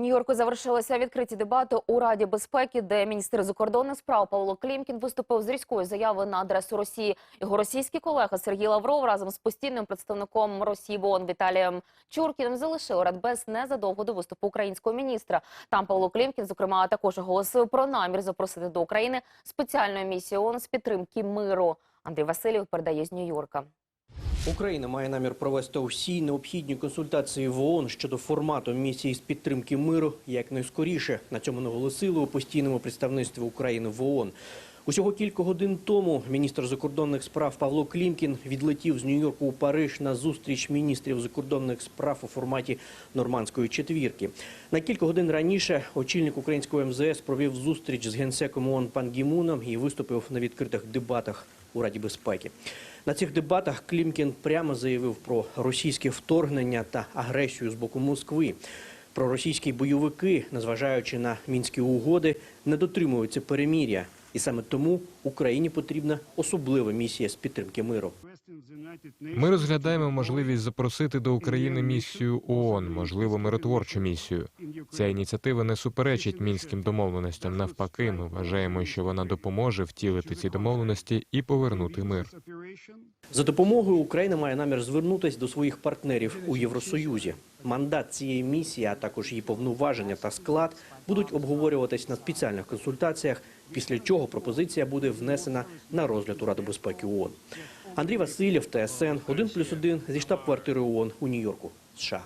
Нью-Йорку завершилися відкриті дебати у Раді безпеки, де міністр закордонних справ Павло Клімкін виступив з різкою заявою на адресу Росії. Його російський колега Сергій Лавров разом з постійним представником Росії в ООН Віталієм Чуркіним залишили Радбез незадовго до виступу українського міністра. Там Павло Клімкін, зокрема, також оголосив про намір запросити до України спеціальну місію ООН з підтримки миру. Андрій Васильєв передає з Нью-Йорка. Україна має намір провести усі необхідні консультації в ООН щодо формату місії з підтримки миру якнайскоріше. На цьому наголосили у постійному представництві України в ООН. Усього кілька годин тому міністр закордонних справ Павло Клімкін відлетів з Нью-Йорку у Париж на зустріч міністрів закордонних справ у форматі нормандської четвірки. На кілька годин раніше очільник українського МЗС провів зустріч з генсеком ООН пан Гімуном і виступив на відкритих дебатах у Раді безпеки. На цих дебатах Клімкін прямо заявив про російське вторгнення та агресію з боку Москви. Про російські бойовики, незважаючи на мінські угоди, не дотримуються переміря. І саме тому Україні потрібна особлива місія з підтримки миру. Ми розглядаємо можливість запросити до України місію ООН, можливо, миротворчу місію. Ця ініціатива не суперечить мінським домовленостям. Навпаки, ми вважаємо, що вона допоможе втілити ці домовленості і повернути мир. За допомогою Україна має намір звернутися до своїх партнерів у Євросоюзі. Мандат цієї місії, а також її повноваження та склад будуть обговорюватись на спеціальних консультаціях, після чого пропозиція буде внесена на розгляд у Раду безпеки ООН. Андрій Васильєв, ТСН 1+,1 зі штаб-квартири ООН у Нью-Йорку, США.